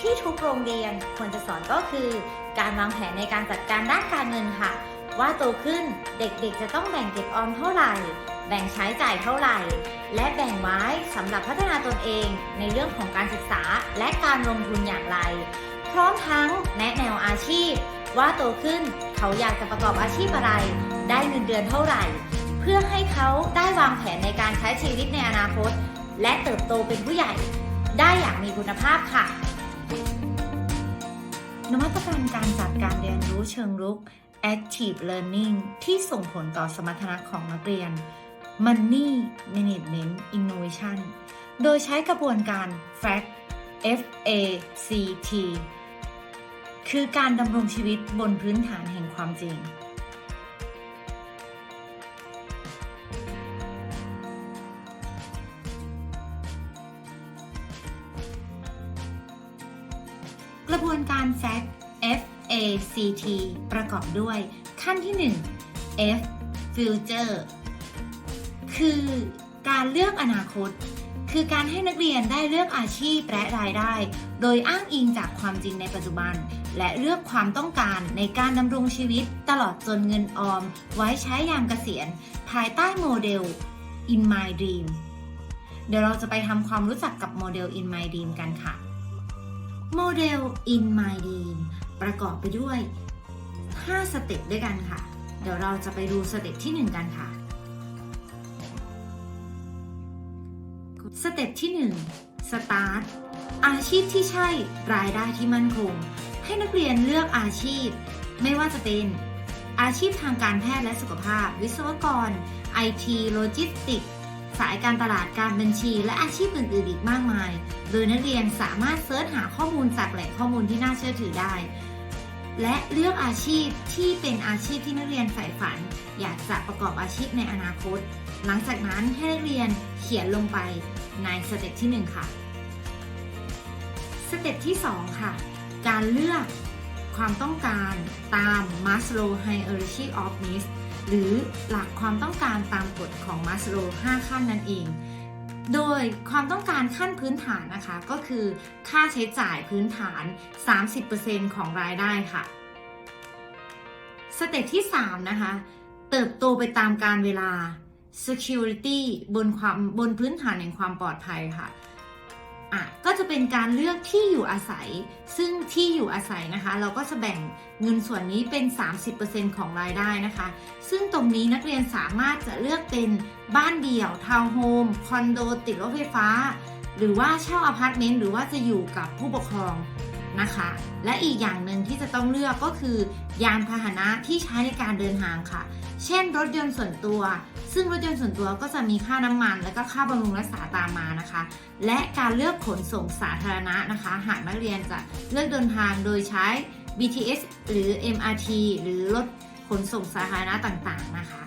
ที่ทุกโรงเรียนควรจะสอนก็คือ การวางแผนในการจัดการด้านการเงินค่ะ ว่าโตขึ้นเด็กๆ จะต้องแบ่งเก็บออมเท่าไหร่ แบ่งใช้จ่ายเท่าไหร่ และแบ่งไว้สำหรับพัฒนาตนเองในเรื่องของการศึกษาและการลงทุนอย่างไร พร้อมทั้งแนะแนวอาชีพ ว่าโตขึ้นเขาอยากจะประกอบอาชีพอะไร ได้เงินเดือนเท่าไหร่ เพื่อให้เขาได้วางแผนในการใช้ชีวิตในอนาคต และเติบโตเป็นผู้ใหญ่ ได้อย่างมีคุณภาพค่ะ นวัตกรรมการจัดการเรียนรู้เชิงรุก Active Learning ที่ส่งผลต่อสมรรถนะของนักเรียน Money Management Innovation โดยใช้กระบวนการ FACT FACT คือการดำรงชีวิตบนพื้นฐานแห่งความจริง ระบวนการ FACT FACT ประกอบด้วย ขั้นที่ 1 F Future คือการเลือกอนาคต คือการให้นักเรียนได้เลือกอาชีพและรายได้ โดยอ้างอิงจากความจริงในปัจจุบัน และเลือกความต้องการในการดำรงชีวิตตลอดจนเงินออม ไว้ใช้ยามเกษียณ ภายใต้โมเดล In My Dream เดี๋ยวเราจะไปทำความรู้จักกับโมเดล In My Dream กันค่ะ โมเดล In My Dream ประกอบไปด้วย 5 สเต็ปด้วยกันค่ะ เดี๋ยวเราจะไปดูสเต็ปที่ 1 กันค่ะ สเต็ปที่ 1 Start อาชีพที่ใช่รายได้ที่มั่นคง ให้นักเรียนเลือกอาชีพ ไม่ว่าจะเป็นอาชีพทางการแพทย์และสุขภาพ วิศวกร IT โลจิสติกสายการตลาดการบัญชี และอาชีพอื่นๆอีกมากมาย โดยนักเรียนสามารถเสิร์ชหาข้อมูลจากแหล่งข้อมูลที่น่าเชื่อถือได้ และเลือกอาชีพที่เป็นอาชีพที่นักเรียนใฝ่ฝัน อยากจะประกอบอาชีพในอนาคต หลังจากนั้นให้นักเรียนเขียนลงไปในสเต็ปที่ 1 ค่ะ สเต็ปที่ 2 ค่ะ การเลือกความต้องการตาม Maslow Hierarchy of Needs หรือหลักความต้องการตามกฎของ Maslow 5ขั้นนั่นเอง โดยความต้องการขั้นพื้นฐานนะคะก็คือค่าใช้จ่ายพื้นฐาน 30%ของรายได้ค่ะ สเต็ปที่ 3 นะคะ เติบโตไปตามการเวลา security บนความบนพื้นฐานแห่งความปลอดภัยค่ะ อะก็จะเป็นการเลือกที่อยู่อาศัย ซึ่งที่อยู่อาศัยนะคะ เราก็จะแบ่งเงินส่วนนี้เป็น 30%ของรายได้นะคะ ซึ่งตรงนี้นักเรียนสามารถจะเลือกเป็นบ้านเดี่ยวทาวน์โฮมคอนโดติดรถไฟฟ้า หรือว่าเช่าอพาร์ตเมนต์หรือว่าจะอยู่กับผู้ปกครองนะคะ และอีกอย่างหนึ่งที่จะต้องเลือกก็คือ ยานพาหนะที่ใช้ในการเดินทางค่ะ เช่น รถยนต์ส่วนตัว ซึ่งรถยนต์ส่วนตัวก็จะมีค่าน้ำมัน และก็ค่าบำรุงรักษาตามมานะคะ และการเลือกขนส่งสาธารณะนะคะ หากนักเรียนจะเลือกเดินทางโดยใช้ BTS หรือ MRT หรือรถขนส่งสาธารณะต่างๆนะคะ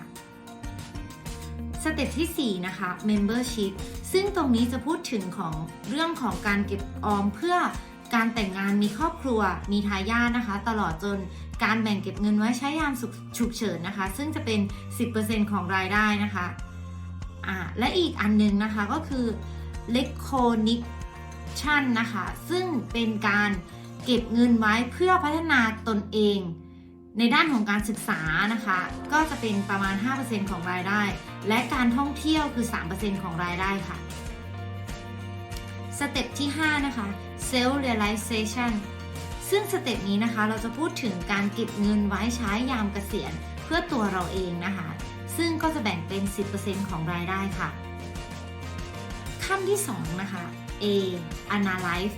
สเต็ปที่ 4 นะคะ membership ซึ่งตรงนี้จะพูดถึงของเรื่องของการเก็บออมเพื่อการแต่งงานมีครอบครัวมีทายาทนะคะ ตลอดจน การแบ่งเก็บเงินไว้ใช้ยามฉุกเฉินนะคะ ซึ่งจะเป็น 10%ของรายได้นะคะอ่าและอีกอันหนึงนะคะก็คือ recognition นะคะ ซึ่งเป็นการเก็บเงินไว้เพื่อพัฒนาตนเอง ในด้านของการศึกษานะคะ ก็จะเป็นประมาณ 5%ของรายได้ และการท่องเที่ยวคือ 3%ของรายได้ค่ะสเต็ปที่ 5 นะคะ self realization ซึ่งสเต็ปนี้นะคะเราจะพูดถึงการเก็บเงินไว้ใช้ยามเกษียณเพื่อตัวเราเองนะคะ ซึ่งก็จะแบ่งเป็น 10%ของรายได้ค่ะ ขั้นที่ 2 นะคะ A analyze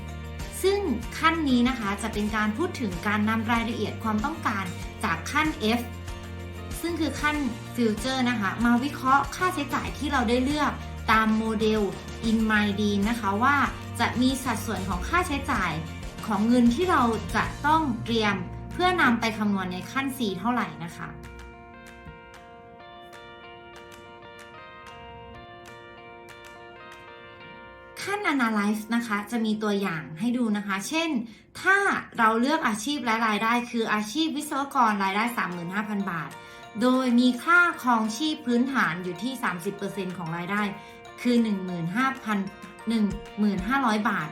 ซึ่งขั้นนี้นะคะจะเป็นการพูดถึงการนำรายละเอียดความต้องการจากขั้น F ซึ่งคือขั้น Future นะคะ มาวิเคราะห์ค่าใช้จ่ายที่เราได้เลือกตามโมเดล In My Dream นะคะว่าจะมีสัดส่วนของค่าใช้จ่าย ของเงินที่เราจะต้องเตรียมเพื่อนำไปคำนวณในขั้น C เท่าไหร่นะคะขั้น analyze นะคะจะมีตัวอย่างให้ดูนะคะ เช่น ถ้าเราเลือกอาชีพและรายได้ คืออาชีพวิศวกรรายได้ 35,000 บาท โดยมีค่าครองชีพพื้นฐานอยู่ที่ 30%ของรายได้ คือ 15,000 1,500 บาท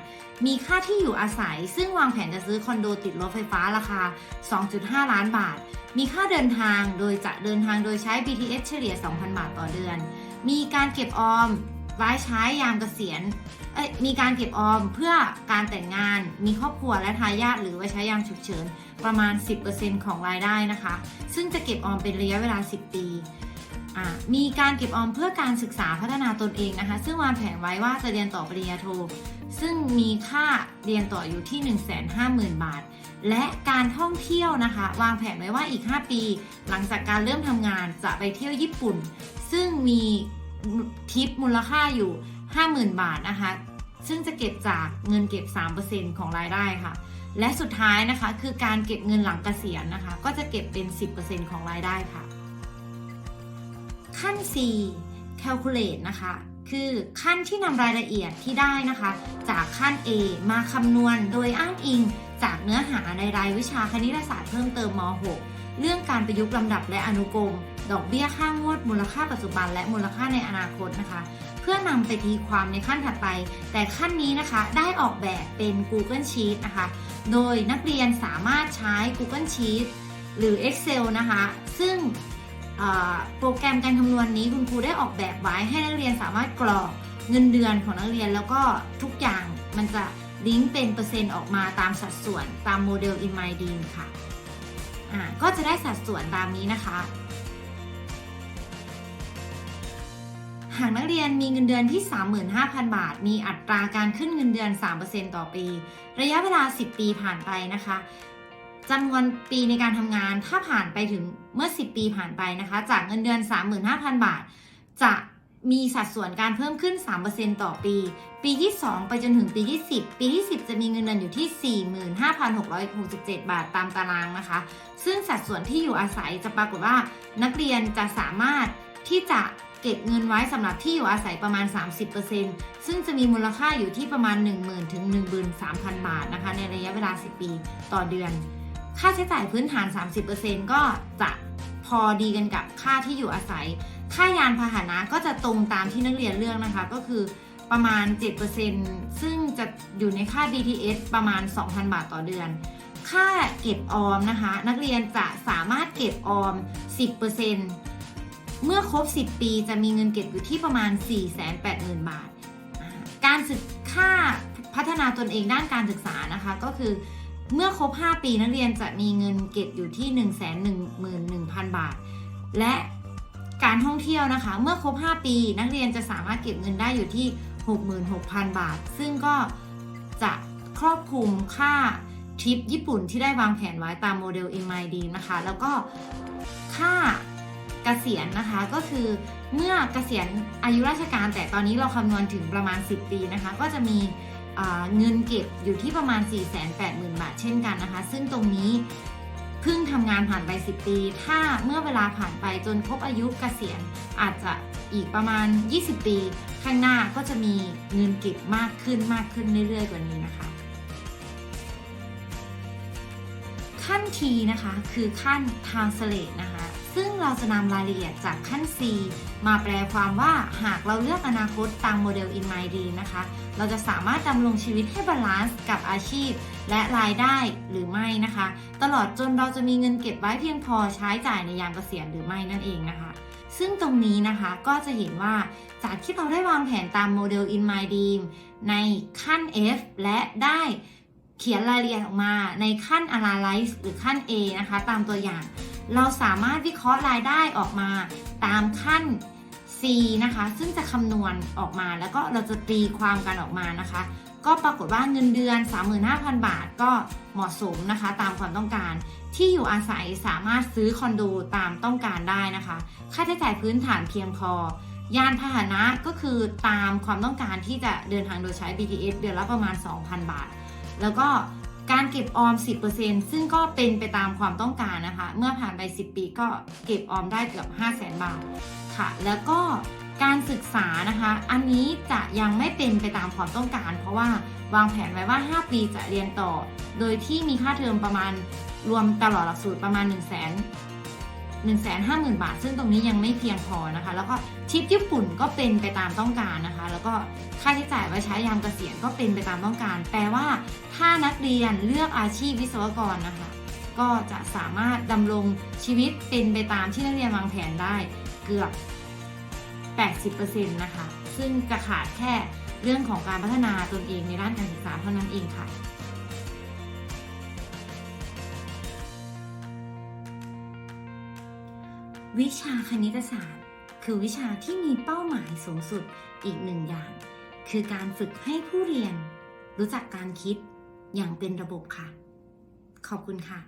มีค่าที่อยู่อาศัย ซึ่งวางแผนจะซื้อคอนโดติดรถไฟฟ้าราคา 2.5 ล้านบาท มีค่าเดินทางโดยจะเดินทางโดยใช้ BTS เฉลี่ย 2,000 บาทต่อเดือน มีการเก็บออมไว้ใช้ยามเกษียณเอ้ยมีการเก็บออมเพื่อการแต่งงาน มีครอบครัวและทายาทหรือไว้ใช้ยามฉุกเฉินประมาณ 10%ของรายได้นะคะ ซึ่งจะเก็บออมเป็นระยะเวลา 10 ปี มีการเก็บออมเพื่อการศึกษาพัฒนาตนเองนะคะ ซึ่งวางแผนไว้ว่าจะเรียนต่อปริญญาโท ซึ่งมีค่าเรียนต่ออยู่ที่ 150,000 บาท และการท่องเที่ยวนะคะ วางแผนไว้ว่าอีก 5 ปี หลังจากการเริ่มทำงานจะไปเที่ยวญี่ปุ่น ซึ่งมีทิปมูลค่าอยู่ 50,000 บาทนะคะ ซึ่งจะเก็บจากเงินเก็บ 3%ของรายได้ค่ะ และสุดท้ายนะคะคือการเก็บเงินหลังเกษียณนะคะ ก็จะเก็บเป็น 10%ของรายได้ค่ะ ขั้น C calculate นะคะ คือขั้นที่นำรายละเอียดที่ได้นะคะ จากขั้น A มาคำนวณโดยอ้างอิง จากเนื้อหาในรายวิชาคณิตศาสตร์เพิ่มเติมม .6 เรื่องการประยุกต์ลำดับและอนุกรม ดอกเบี้ยค่างวดมูลค่าปัจจุบัน และมูลค่าในอนาคตนะคะ เพื่อนำไปตีความในขั้นถัดไป แต่ขั้นนี้นะคะได้ออกแบบเป็น Google Sheet นะคะ โดยนักเรียนสามารถใช้ Google Sheet หรือ Excel นะคะ ซึ่ง โปรแกรมการคำนวณนี้คุณครูได้ออกแบบไว้ให้นักเรียนสามารถกรอกเงินเดือนของนักเรียนแล้วก็ทุกอย่างมันจะลิงก์เป็นเปอร์เซ็นต์ออกมาตามสัดส่วนตามโมเดล In My Dream ค่ะอ่าก็จะได้สัดส่วนตามนี้นะคะ หากนักเรียนมีเงินเดือนที่ 35,000 บาท มีอัตราการขึ้นเงินเดือน 3%ต่อปี ระยะเวลา 10 ปีผ่านไปนะคะ จำนวนปีในการทำงานถ้าผ่านไปถึงเมื่อ 10 ปีผ่านไปนะคะ จากเงินเดือน 35,000 บาท จะมีสัดส่วนการเพิ่มขึ้น 3%ต่อปี ปีที่ 2 ไปจนถึงปีที่ 10 ปีที่ 10 จะมีเงินเดือนอยู่ที่ 45,667 บาทตามตารางนะคะ ซึ่งสัดส่วนที่อยู่อาศัยจะปรากฏว่า นักเรียนจะสามารถที่จะเก็บเงินไว้สำหรับที่อยู่อาศัยประมาณ 30%ซึ่งจะมีมูลค่าอยู่ที่ประมาณ 10,000ถึง13,000 บาทนะคะ ในระยะเวลา 10 ปีต่อเดือน ค่าใช้จ่ายพื้นฐาน 30%ก็จะพอดีกันกับค่าที่อยู่อาศัย ค่ายานพาหนะก็จะตรงตามที่นักเรียนเลือกนะคะ ก็คือประมาณ 7%ซึ่งจะอยู่ในค่า BTS ประมาณ 2,000 บาทต่อเดือน ค่าเก็บออมนะคะ นักเรียนจะสามารถเก็บออม 10%เมื่อครบ 10 ปีจะมีเงินเก็บอยู่ที่ประมาณ 480,000 บาท การศึกค่าพัฒนาตนเองด้านการศึกษานะคะก็คือ เมื่อครบ 5 ปีนักเรียนจะมีเงินเก็บอยู่ที่ 111,000 บาท และการท่องเที่ยวนะคะ เมื่อครบ 5 ปี นักเรียนจะสามารถเก็บเงินได้อยู่ที่ 66,000 บาท ซึ่งก็จะครอบคลุมค่าทริปญี่ปุ่นที่ได้วางแผนไว้ตามโมเดล My Dream นะคะ แล้วก็ค่าเกษียณนะคะก็คือเมื่อเกษียณอายุราชการแต่ตอนนี้เราคำนวณถึงประมาณ 10 ปีนะคะ ก็จะมี เงินเก็บอยู่ที่ประมาณ 480,000 บาท เช่นกันนะคะ ซึ่งตรงนี้เพิ่งทำงานผ่านไป 10 ปี ถ้าเมื่อเวลาผ่านไปจนครบอายุเกษียณอาจจะอีกประมาณ 20 ปี ข้างหน้าก็จะมีเงินเก็บมากขึ้นมากขึ้นเรื่อยๆ กว่านี้นะคะ ขั้น T นะคะคือขั้น translate นะคะ ซึ่งเราจะนำรายละเอียดจากขั้น C มาแปลความว่าหากเราเลือกอนาคตตามโมเดล In My Dream นะคะ เราจะสามารถดำรงชีวิตให้บาลานซ์กับอาชีพ และรายได้หรือไม่นะคะ ตลอดจนเราจะมีเงินเก็บไว้เพียงพอใช้จ่ายในยามเกษียณหรือไม่นั่นเองนะคะ ซึ่งตรงนี้นะคะก็จะเห็นว่าจากที่เราได้วางแผนตามโมเดล In My Dream ในขั้น F และได้ เขียนรายละเอียดออกมาในขั้น Analyze หรือขั้น A นะคะ ตามตัวอย่าง เราสามารถวิเคราะห์รายได้ออกมาตามขั้น C นะคะ ซึ่งจะคำนวณออกมาแล้วก็เราจะตีความกันออกมานะคะ ก็ปรากฏว่าเงินเดือน 35,000 บาทก็เหมาะสมนะคะ ตามความต้องการ ที่อยู่อาศัยสามารถซื้อคอนโดตามต้องการได้นะคะ ค่าใช้จ่ายพื้นฐานเพียงพอยานพาหนะก็คือตามความต้องการที่จะเดินทางโดยใช้ BTS เดือนละประมาณ 2,000 บาท แล้วก็การเก็บออม 10%ซึ่งก็เป็นไปตามความต้องการนะคะ เมื่อผ่านไป 10 ปีก็เก็บออมได้เกือบ 500,000 บาทค่ะ แล้วก็การศึกษานะคะ อันนี้จะยังไม่เป็นไปตามความต้องการ เพราะว่าวางแผนไว้ว่า 5 ปีจะเรียนต่อ โดยที่มีค่าเทอมประมาณรวมตลอดหลักสูตรประมาณ 1 0 0 0 0 0 150,000 บาท ซึ่งตรงนี้ยังไม่เพียงพอนะคะ แล้วก็ทิปญี่ปุ่นก็เป็นไปตามต้องการนะคะ แล้วก็ค่าใช้จ่ายไว้ใช้ยามเกษียณก็เป็นไปตามต้องการ แปลว่าถ้านักเรียนเลือกอาชีพวิศวกรนะคะ ก็จะสามารถดำรงชีวิตเป็นไปตามที่นักเรียนวางแผนได้เกือบ 80%นะคะ ซึ่งจะขาดแค่เรื่องของการพัฒนาตนเองในด้านการศึกษาเท่านั้นเองค่ะ วิชาคณิตศาสตร์ คือวิชาที่มีเป้าหมายสูงสุดอีกหนึ่งอย่าง คือการฝึกให้ผู้เรียน รู้จักการคิดอย่างเป็นระบบค่ะ ขอบคุณค่ะ